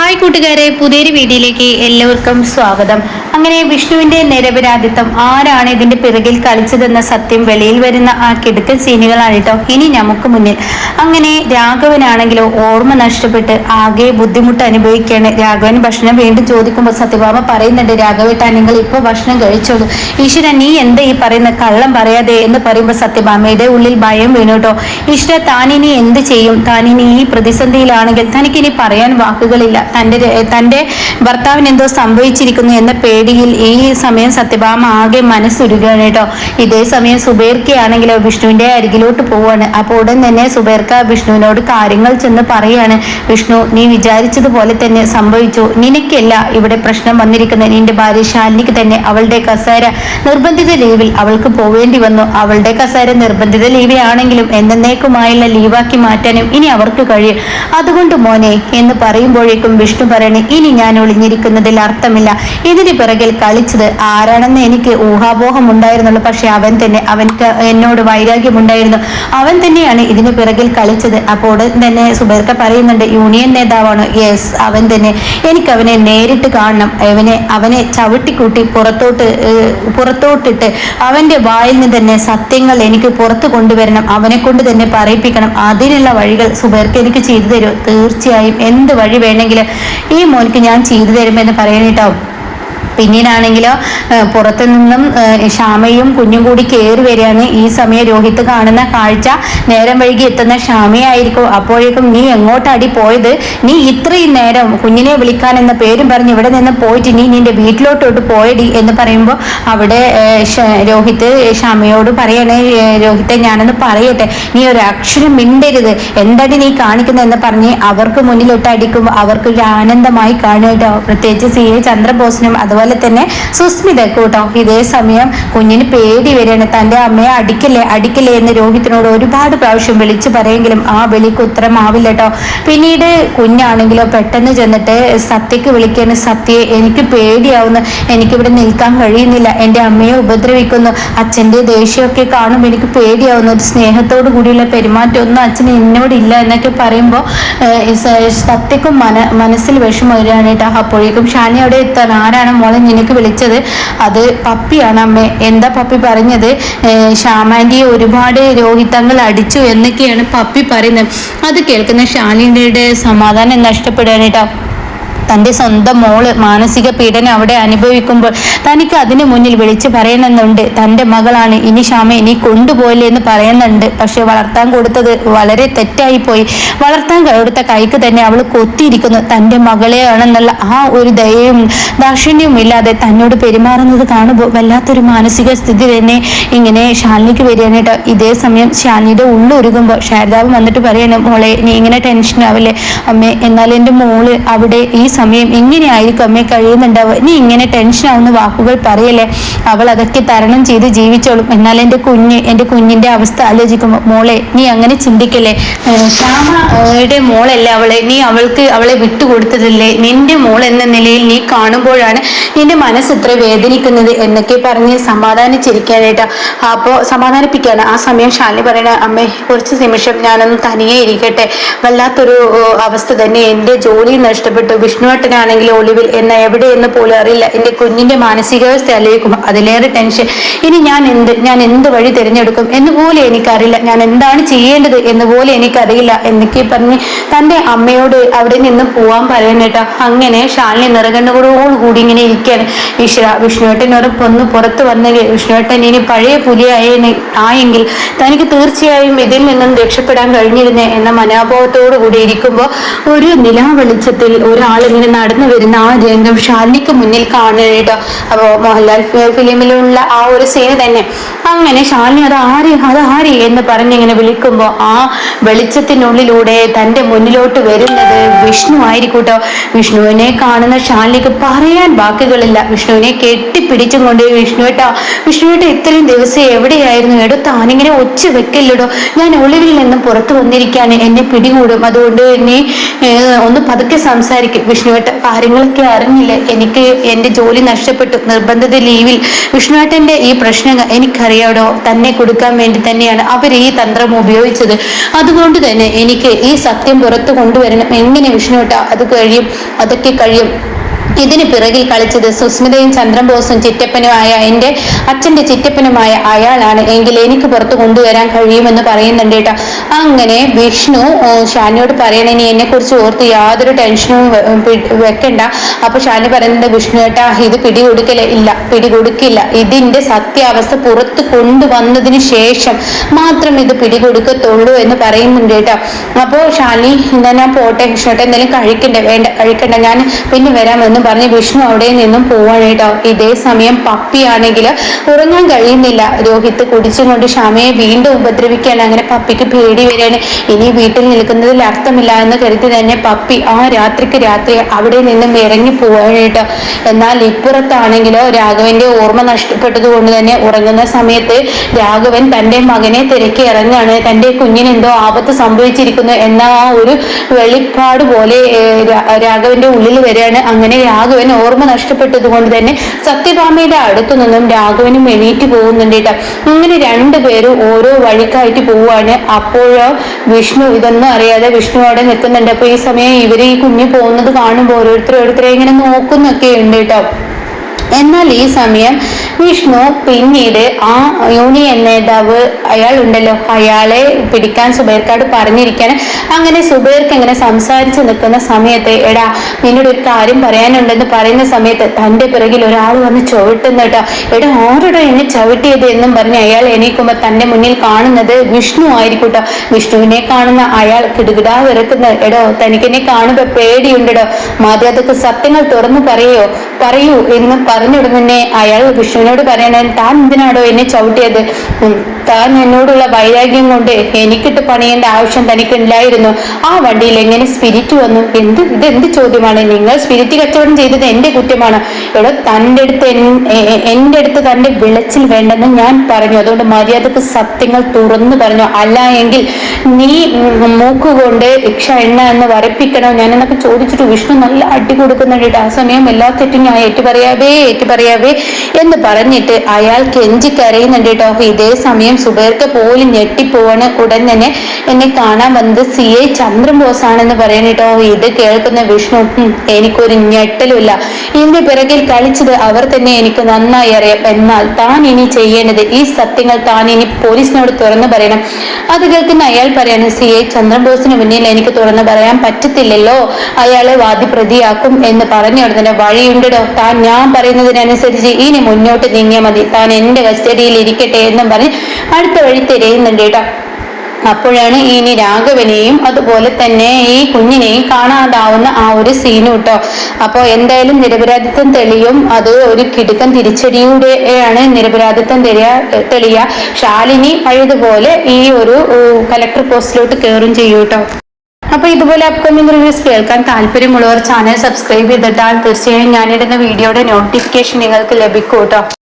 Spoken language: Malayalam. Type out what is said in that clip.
ഹായ് കൂട്ടുകാരെ പുതിയൊരു വീഡിയോയിലേക്ക് എല്ലാവർക്കും സ്വാഗതം. അങ്ങനെ വിഷ്ണുവിന്റെ നിരപരാധിത്വം ആരാണ് ഇതിന്റെ പിറകിൽ കളിച്ചതെന്ന സത്യം വെളിയിൽ വരുന്ന ആ കിടുക്കൻ സീനുകളാണ് കേട്ടോ ഇനി നമുക്ക് മുന്നിൽ. അങ്ങനെ രാഘവനാണെങ്കിലോ ഓർമ്മ നഷ്ടപ്പെട്ട് ആകെ ബുദ്ധിമുട്ട് അനുഭവിക്കുകയാണ് രാഘവൻ. ഭക്ഷണം വീണ്ടും ചോദിക്കുമ്പോൾ സത്യഭാമ പറയുന്നുണ്ട് രാഘവേട്ട നിങ്ങൾ ഇപ്പോൾ ഭക്ഷണം കഴിച്ചോളൂ. ഈശ്വര നീ എന്താ ഈ പറയുന്ന കള്ളം പറയാതെ? എന്ന് പറയുമ്പോൾ സത്യഭാമയുടെ ഉള്ളിൽ ഭയം വീണു കേട്ടോ. ഈശ്വര താനിനി എന്ത് ചെയ്യും? താനിനി ഈ പ്രതിസന്ധിയിലാണെങ്കിൽ തനിക്കിനി പറയാൻ വാക്കുകളില്ല. തന്റെ തന്റെ ഭർത്താവിന് എന്തോ സംഭവിച്ചിരിക്കുന്നു എന്ന പേടിയിൽ ഈ സമയം സത്യഭാമ ആകെ മനസ്സുരുകയാണ് കേട്ടോ. ഇതേ സമയം സുബേർക്കയാണെങ്കിലോ വിഷ്ണുവിന്റെ അരികിലോട്ട് പോവാണ് അപ്പോൾ ഉടൻ തന്നെ സുബേർക്ക വിഷ്ണുവിനോട് കാര്യങ്ങൾ ചെന്ന് പറയാണ് വിഷ്ണു നീ വിചാരിച്ചതുപോലെ തന്നെ സംഭവിച്ചു. നിനക്കല്ല ഇവിടെ പ്രശ്നം വന്നിരിക്കുന്നത്. നിന്റെ ഭാര്യ ശാലിനിക്ക് തന്നെ അവളുടെ കസേര നിർബന്ധിത ലീവിൽ അവൾക്ക് പോവേണ്ടി വന്നു. അവളുടെ കസേര നിർബന്ധിത ലീവിലാണെങ്കിലും എന്നേക്കുമായുള്ള ലീവാക്കി മാറ്റാനും ഇനി അവർക്ക് കഴിയും. അതുകൊണ്ട് മോനെ എന്ന് പറയുമ്പോഴേക്കും വിഷ്ണു പറയണേ ഇനി ഞാൻ ഒളിഞ്ഞിരിക്കുന്നതിൽ അർത്ഥമില്ല. ഇതിന് പിറകിൽ കളിച്ചത് ആരാണെന്ന് എനിക്ക് ഊഹാപോഹം ഉണ്ടായിരുന്നുള്ളൂ. പക്ഷെ അവൻ തന്നെ അവൻക്ക് എന്നോട് വൈരാഗ്യമുണ്ടായിരുന്നു അവൻ തന്നെയാണ് ഇതിന് പിറകിൽ കളിച്ചത്. അപ്പോൾ തന്നെ സുബർക്ക പറയുന്നുണ്ട് യൂണിയൻ നേതാവാണ്. യെസ് അവൻ തന്നെ. എനിക്ക് അവനെ നേരിട്ട് കാണണം. അവനെ അവനെ ചവിട്ടിക്കൂട്ടി പുറത്തോട്ട് പുറത്തോട്ടിട്ട് അവന്റെ വായിൽ നിന്ന് തന്നെ സത്യങ്ങൾ എനിക്ക് പുറത്തു കൊണ്ടുവരണം. അവനെ കൊണ്ട് തന്നെ പറയിപ്പിക്കണം. അതിനുള്ള വഴികൾ സുബേർക്ക് എനിക്ക് ചെയ്തു തരും. തീർച്ചയായും എന്ത് വഴി വേണമെങ്കിലും ഈ മോനിക്ക് ഞാൻ ചെയ്തു തരുമെന്ന് പറയണേട്ടോ. പിന്നീടാണെങ്കിലോ പുറത്തു നിന്നും ഷാമയും കുഞ്ഞും കൂടി കയറി വരികയാണ് ഈ സമയം രോഹിത് കാണുന്ന കാഴ്ച. നേരം വൈകി എത്തുന്ന ഷാമയായിരിക്കും അപ്പോഴേക്കും നീ എങ്ങോട്ടടി പോയത്? നീ ഇത്രയും നേരം കുഞ്ഞിനെ വിളിക്കാൻ എന്ന പേരും പറഞ്ഞ് ഇവിടെ നിന്ന് പോയിട്ട് നീ നിന്റെ വീട്ടിലോട്ടോട്ട് പോയടി എന്ന് പറയുമ്പോൾ അവിടെ രോഹിത് ഷാമയോട് പറയണേ രോഹിത്തെ ഞാനൊന്ന് പറയട്ടെ. നീ ഒരു അക്ഷരം മിണ്ടരുത്. എന്തടി നീ കാണിക്കുന്നത് എന്ന് പറഞ്ഞ് അവർക്ക് മുന്നിലോട്ട് അടിക്കുമ്പോൾ അവർക്ക് ഒരു ആനന്ദമായി കാണുക പ്രത്യേകിച്ച് സി. എ. ചന്ദ്രബോസിനും അതുപോലെ തന്നെ സുസ്മിത കൂട്ടോ ഇതേ സമയം കുഞ്ഞിന് പേടി വരികയാണ്. തന്റെ അമ്മയെ അടിക്കല്ലേ അടിക്കല്ലേ എന്ന് രോഹിത്തിനോട് ഒരുപാട് പ്രാവശ്യം വിളിച്ചു പറയെങ്കിലും ആ വിളിക്ക് ഉത്തരമാവില്ല കേട്ടോ. പിന്നീട് കുഞ്ഞാണെങ്കിലോ പെട്ടെന്ന് ചെന്നിട്ട് സത്യക്ക് വിളിക്കാണ് സത്യയെ എനിക്ക് പേടിയാവുന്നു. എനിക്കിവിടെ നിൽക്കാൻ കഴിയുന്നില്ല. എന്റെ അമ്മയെ ഉപദ്രവിക്കുന്നു. അച്ഛന്റെ ദേഷ്യമൊക്കെ കാണുമ്പോൾ എനിക്ക് പേടിയാവുന്നു. ഒരു സ്നേഹത്തോടു കൂടിയുള്ള പെരുമാറ്റമൊന്നും അച്ഛന് എന്നോടില്ല എന്നൊക്കെ പറയുമ്പോൾ സത്യക്കും മന മനസ്സിൽ വിഷമം വരികയാണ് കേട്ടോ. അപ്പോഴേക്കും ഷാനി അവിടെ എത്താൻ ആരാണ് മോളെ നിനക്ക് വിളിച്ചത്. അത് പപ്പിയാണ് അമ്മേ. എന്താ പപ്പി പറഞ്ഞത്? ശ്യാമാന്റെ ഒരുപാട് രോഹിതങ്ങൾ അടിച്ചു എന്നൊക്കെയാണ് പപ്പി പറയുന്നത്. അത് കേൾക്കുന്ന ഷാനിയുടെ സമാധാനം നഷ്ടപ്പെടുകയാണ് കേട്ടോ തന്റെ സ്വന്തം മോൾ മാനസിക പീഡനം അവിടെ അനുഭവിക്കുമ്പോൾ തനിക്ക് അതിനു മുന്നിൽ വിളിച്ചു പറയണമെന്നുണ്ട്. തന്റെ മകളാണ്. ഇനി ക്ഷാമ ഇനി കൊണ്ടുപോയില്ലേ എന്ന് പറയുന്നുണ്ട്. പക്ഷെ വളർത്താൻ കൊടുത്തത് വളരെ തെറ്റായി പോയി വളർത്താൻ കൊടുത്ത കൈക്ക് തന്നെ അവൾ കൊത്തിയിരിക്കുന്നു. തന്റെ മകളെയാണെന്നുള്ള ആ ഒരു ദയയും ദാക്ഷിണ്യവും ഇല്ലാതെ തന്നോട് പെരുമാറുന്നത് കാണുമ്പോൾ വല്ലാത്തൊരു മാനസിക സ്ഥിതി തന്നെ ഇങ്ങനെ ഷാലിനിക്ക് വരികയാണ് ഇതേ സമയം ഷാലിനിയുടെ ഉള്ളൊരുകുമ്പോൾ ശാരദാവ് വന്നിട്ട് പറയണം മോളെ നീ ഇങ്ങനെ ടെൻഷൻ ആവില്ലേ അമ്മേ എന്നാൽ എന്റെ മോൾ അവിടെ ഈ സമയം എങ്ങനെയായിരിക്കും അമ്മയെ കഴിയുന്നുണ്ടാവുക? നീ ഇങ്ങനെ ടെൻഷൻ ആവുന്ന വാക്കുകൾ പറയല്ലേ? അവൾ അതൊക്കെ തരണം ചെയ്ത് ജീവിച്ചോളും. എന്നാൽ എന്റെ കുഞ്ഞ് എന്റെ കുഞ്ഞിന്റെ അവസ്ഥ ആലോചിക്കുമ്പോൾ മോളെ നീ അങ്ങനെ ചിന്തിക്കല്ലേ? ശ്യാമയുടെ മോളല്ലേ അവളെ? നീ അവൾക്ക് അവളെ വിട്ടുകൊടുത്തതല്ലേ? നിന്റെ മോൾ എന്ന നിലയിൽ നീ കാണുമ്പോഴാണ് നിന്റെ മനസ്സ് ഇത്ര വേദനിക്കുന്നത് എന്നൊക്കെ പറഞ്ഞ് സമാധാനിച്ചിരിക്കാനായിട്ട് അപ്പോൾ സമാധാനിപ്പിക്കാണ് ആ സമയം ശാലി പറയണ അമ്മേ കുറച്ച് നിമിഷം ഞാനൊന്ന് തനിയെ ഇരിക്കട്ടെ. വല്ലാത്തൊരു അവസ്ഥ തന്നെ. എന്റെ ജോലി നഷ്ടപ്പെട്ടു. വിഷ്ണുവേട്ടനാണെങ്കിൽ ഒളിവിൽ എന്ന എവിടെയെന്ന് പോലും അറിയില്ല. എന്റെ കുഞ്ഞിന്റെ മാനസികാവസ്ഥ ആലോചിക്കുമ്പോൾ അതിലേറെ ടെൻഷൻ ഇനി ഞാൻ എന്ത് ഞാൻ എന്ത് വഴി തിരഞ്ഞെടുക്കും എന്ന് പോലും എനിക്കറിയില്ല. ഞാൻ എന്താണ് ചെയ്യേണ്ടത് എന്ന് പോലും എനിക്കറിയില്ല എന്നൊക്കെ പറഞ്ഞ് തന്റെ അമ്മയോട് അവിടെ നിന്ന് പോവാൻ പറയുന്നേട്ടാ അങ്ങനെ ഷാലിനി നിറകണ്ണുകളോട് കൂടി ഇങ്ങനെ ഇരിക്കുകയാണ്. ഈശ്വര വിഷ്ണുവേട്ടനോടൊപ്പം ഒന്ന് പുറത്ത് വന്നെങ്കിൽ വിഷ്ണുവേട്ടൻ ഇനി പഴയ പുലിയായ ആയെങ്കിൽ തനിക്ക് തീർച്ചയായും ഇതിൽ നിന്നും രക്ഷപ്പെടാൻ കഴിഞ്ഞിരുന്നേ എന്ന മനോഭാവത്തോടു കൂടി ഇരിക്കുമ്പോൾ ഒരു നിലാ വെളിച്ചത്തിൽ ഒരാൾ ഇങ്ങനെ നടന്നു വരുന്ന ആ രംഗം ഷാലിനിക്ക് മുന്നിൽ കാണുകട്ടോ അപ്പോൾ മോഹൻലാൽ ഫിലിമിലുള്ള ആ ഒരു സീന് തന്നെ. അങ്ങനെ ഷാലിനി അത് ആര് അത് ആര് എന്ന് പറഞ്ഞ് ഇങ്ങനെ വിളിക്കുമ്പോൾ ആ വെളിച്ചത്തിനുള്ളിലൂടെ തന്റെ മുന്നിലോട്ട് വരുന്നത് വിഷ്ണു ആയിരിക്കൂട്ടോ. വിഷ്ണുവിനെ കാണുന്ന ഷാലിനിക്ക് പറയാൻ വാക്കുകളില്ല വിഷ്ണുവിനെ കെട്ടിപ്പിടിച്ചും കൊണ്ട് വിഷ്ണുവേട്ടാ വിഷ്ണുവേട്ട ഇത്രയും ദിവസം എവിടെയായിരുന്നു? എടോ താനിങ്ങനെ ഒച്ച വെക്കല്ലടോ? ഞാൻ ഒളിവിൽ നിന്നും പുറത്തു വന്നിരിക്കാൻ എന്നെ പിടികൂടും. അതുകൊണ്ട് നീ ഒന്ന് പതുക്കെ സംസാരിക്കും. വിഷ്ണു വിഷ്ണുവേട്ട കാര്യങ്ങളൊക്കെ അറിഞ്ഞില്ല? എനിക്ക് എന്റെ ജോലി നഷ്ടപ്പെട്ടു. നിർബന്ധിത ലീവിൽ വിഷ്ണുവേട്ടന്റെ ഈ പ്രശ്നങ്ങൾ എനിക്കറിയാടോ? തന്നെ കൊടുക്കാൻ വേണ്ടി തന്നെയാണ് അവർ ഈ തന്ത്രം ഉപയോഗിച്ചത്. അതുകൊണ്ട് തന്നെ എനിക്ക് ഈ സത്യം പുറത്തു കൊണ്ടുവരണം. എങ്ങനെ വിഷ്ണുവേട്ട? അത് കഴിയും. അതൊക്കെ കഴിയും. ഇതിന് പിറകിൽ കളിച്ചത് സുസ്മിതയും ചന്ദ്രബോസും ചിറ്റപ്പനുമായ എന്റെ അച്ഛന്റെ ചിറ്റപ്പനുമായ അയാളാണ്. എങ്കിൽ എനിക്ക് പുറത്തു കൊണ്ടുവരാൻ കഴിയുമെന്ന് പറയുന്നുണ്ട് കേട്ടോ. അങ്ങനെ വിഷ്ണു ഷാനിയോട് പറയണേ നീ എന്നെ കുറിച്ച് ഓർത്ത് യാതൊരു ടെൻഷനും വെക്കണ്ട. അപ്പൊ ഷാനി പറയുന്നത് വിഷ്ണു ഏട്ടാ ഇത് പിടികൊടുക്കല ഇല്ല പിടികൊടുക്കില്ല. ഇതിന്റെ സത്യാവസ്ഥ പുറത്ത് കൊണ്ടുവന്നതിന് ശേഷം മാത്രം ഇത് പിടികൊടുക്കത്തുള്ളൂ എന്ന് പറയുന്നുണ്ട് കേട്ടോ. അപ്പോൾ ഷാനി എന്നാ ഞാൻ പോട്ടെ വിഷ്ണു ഏട്ടാ എന്തെങ്കിലും കഴിക്കണ്ടേ? വേണ്ട കഴിക്കണ്ട. ഞാൻ പിന്നെ വരാമെന്ന് പറഞ്ഞ് വിഷ്ണു അവിടെ നിന്നും പോവാണ് കേട്ടോ. ഇതേ സമയം പപ്പിയാണെങ്കിൽ ഉറങ്ങാൻ കഴിയുന്നില്ല. രോഹിത്ത് കുടിച്ചും കൊണ്ട് ക്ഷമയെ വീണ്ടും ഉപദ്രവിക്കുകയാണ്. അങ്ങനെ പപ്പിക്ക് പേടി വരികയാണ്. ഇനി വീട്ടിൽ നിൽക്കുന്നതിൽ അർത്ഥമില്ല എന്ന് കരുതി തന്നെ പപ്പി ആ രാത്രിക്ക് രാത്രി അവിടെ നിന്നും ഇറങ്ങി പോവാണ് കേട്ടോ. എന്നാൽ ഇപ്പുറത്താണെങ്കിൽ രാഘവന്റെ ഓർമ്മ നഷ്ടപ്പെട്ടത് കൊണ്ട് തന്നെ ഉറങ്ങുന്ന സമയത്ത് രാഘവൻ തന്റെ മകനെ തിരക്കി ഇറങ്ങാണ്. തന്റെ കുഞ്ഞിന് എന്തോ ആപത്ത് സംഭവിച്ചിരിക്കുന്നു എന്ന ആ ഒരു വെളിപ്പാട് പോലെ രാഘവന്റെ ഉള്ളിൽ വരികയാണ്. അങ്ങനെ രാഘവൻ ഓർമ്മ നഷ്ടപ്പെട്ടത് കൊണ്ട് തന്നെ സത്യഭാമയുടെ അടുത്തു നിന്നും രാഘവനും എണീറ്റ് പോകുന്നുണ്ട് ഇങ്ങനെ അങ്ങനെ രണ്ടുപേരും ഓരോ വഴിക്കായിട്ട് പോവാണ് അപ്പോഴോ വിഷ്ണു ഇതൊന്നും അറിയാതെ വിഷ്ണു അവിടെ നിൽക്കുന്നുണ്ട്. അപ്പൊ ഈ സമയം ഇവരെ ഈ കുഞ്ഞ് പോകുന്നത് കാണുമ്പോൾ ഓരോരുത്തരെ ഓരോരുത്തരെ ഇങ്ങനെ നോക്കുന്നൊക്കെ ഉണ്ട് കേട്ടോ. എന്നാൽ ഈ സമയം വിഷ്ണു പിന്നീട് ആ യൂണിയൻ നേതാവ് അയാൾ ഉണ്ടല്ലോ. അയാളെ പിടിക്കാൻ സുബൈർക്കാട് പറഞ്ഞിരിക്കാൻ അങ്ങനെ സുബൈർക്ക് ഇങ്ങനെ സംസാരിച്ച് നിൽക്കുന്ന സമയത്ത് എടാ നിന്നോട് ഒരു കാര്യം പറയാനുണ്ടെന്ന് പറയുന്ന സമയത്ത് തന്റെ പിറകിൽ ഒരാൾ വന്ന് ചവിട്ടുന്ന കേട്ടോ. എടാ ആരോടാ എന്നെ ചവിട്ടിയത് എന്നും പറഞ്ഞ് അയാൾ എണീക്കുമ്പോൾ തന്റെ മുന്നിൽ കാണുന്നത് വിഷ്ണു ആയിരിക്കൂട്ടോ വിഷ്ണുവിനെ കാണുന്ന അയാൾ കിടുകിടാ വിറക്കുന്ന. എടോ തനിക്കെന്നെ കാണുമ്പോ പേടിയുണ്ടോ മാധ്യാതൊക്കെ സത്യങ്ങൾ തുറന്നു പറയോ? പറയൂ എന്ന് പറഞ്ഞുടനെ അയാൾ വിഷ്ണുവിനോട് പറയണ താൻ എന്തിനാടോ എന്നെ ചവിട്ടിയത്? താൻ എന്നോടുള്ള വൈരാഗ്യം കൊണ്ട് എനിക്കിട്ട് പണിയേണ്ട ആവശ്യം തനിക്കുണ്ടായിരുന്നു. ആ വണ്ടിയിൽ എങ്ങനെ സ്പിരിറ്റ് വന്നു? എന്ത് ഇതെന്ത് ചോദ്യമാണ്? നിങ്ങൾ സ്പിരിറ്റ് കച്ചവടം ചെയ്തത് എന്റെ കുറ്റമാണ്. ഇവിടെ തന്റെ അടുത്ത് എൻ- എ- എ- എന്റെ അടുത്ത് തന്റെ വിളച്ചിൽ വേണ്ടെന്ന് ഞാൻ പറഞ്ഞു. അതുകൊണ്ട് മര്യാദയ്ക്ക് സത്യങ്ങൾ തുറന്നു പറഞ്ഞു. അല്ല എങ്കിൽ നീ മൂക്കുകൊണ്ട് ഇക്ഷ എണ്ണ എന്ന് വരപ്പിക്കണോ? ഞാൻ എന്നൊക്കെ ചോദിച്ചിട്ട് വിഷ്ണു നല്ല അടി കൊടുക്കുന്നുണ്ട്. ആ സമയം എല്ലാ തെറ്റും ഞാൻ ഏറ്റു പറയാവേ ഏറ്റു പറയാവേ എന്ന് പറഞ്ഞിട്ട് അയാൾ കെഞ്ചി കരയുന്നുണ്ട് കേട്ടോ. ഇതേ സമയം സുബേർക്ക് പോലും ഞെട്ടിപ്പോവാണ്. ഉടൻ തന്നെ എന്നെ കാണാൻ വന്നത് സി. എ ചന്ദ്രബോസ് ആണെന്ന് പറയണ കേട്ടോ. ഇത് കേൾക്കുന്ന വിഷ്ണു "ഹും, എനിക്കൊരു ഞെട്ടലുമില്ല. ഇതിന്റെ പിറകിൽ കളിച്ചത് അവർ തന്നെ എനിക്ക് നന്നായി അറിയാം. എന്നാൽ താൻ ഇനി ചെയ്യേണ്ടത് ഈ സത്യങ്ങൾ താൻ ഇനി പോലീസിനോട് തുറന്നു പറയണം. അത് കേൾക്കുന്ന അയാൾ പറയാണ് സി. എ ചന്ദ്രബോസിന് മുന്നിൽ എനിക്ക് തുറന്നു പറയാൻ പറ്റത്തില്ലല്ലോ. അയാളെ വാദി പ്രതിയാക്കും എന്ന് പറഞ്ഞു ഉടനെ വഴിയുണ്ടോ താൻ ഞാൻ പറയുന്നതിനനുസരിച്ച് ഇനി മുന്നോട്ട് നീങ്ങിയാൽ മതി. താൻ എന്റെ കസ്റ്റഡിയിൽ ഇരിക്കട്ടെ എന്നും പറഞ്ഞ് അടുത്ത വഴി തിരയുന്നുണ്ട് കേട്ടോ അപ്പോഴാണ് ഇനി രാഘവനെയും അതുപോലെ തന്നെ ഈ കുഞ്ഞിനെയും കാണാതാവുന്ന ആ ഒരു സീനും കേട്ടോ അപ്പോൾ എന്തായാലും നിരപരാധിത്വം തെളിയും. അത് ഒരു കിടുക്കൻ തിരിച്ചടിയുടെയാണ് നിരപരാധിത്വം തെളിയ തെളിയ. ശാലിനി പഴയതുപോലെ ഈ ഒരു കലക്ടർ പോസ്റ്റിലോട്ട് കയറും ചെയ്യും കേട്ടോ അപ്പൊ ഇതുപോലെ അപ്കമിംഗ് റിവ്യൂസ് കേൾക്കാൻ താല്പര്യമുള്ളവർ ചാനൽ സബ്സ്ക്രൈബ് ചെയ്തിട്ടാൽ തീർച്ചയായും ഞാനിടുന്ന വീഡിയോയുടെ നോട്ടിഫിക്കേഷൻ നിങ്ങൾക്ക് ലഭിക്കും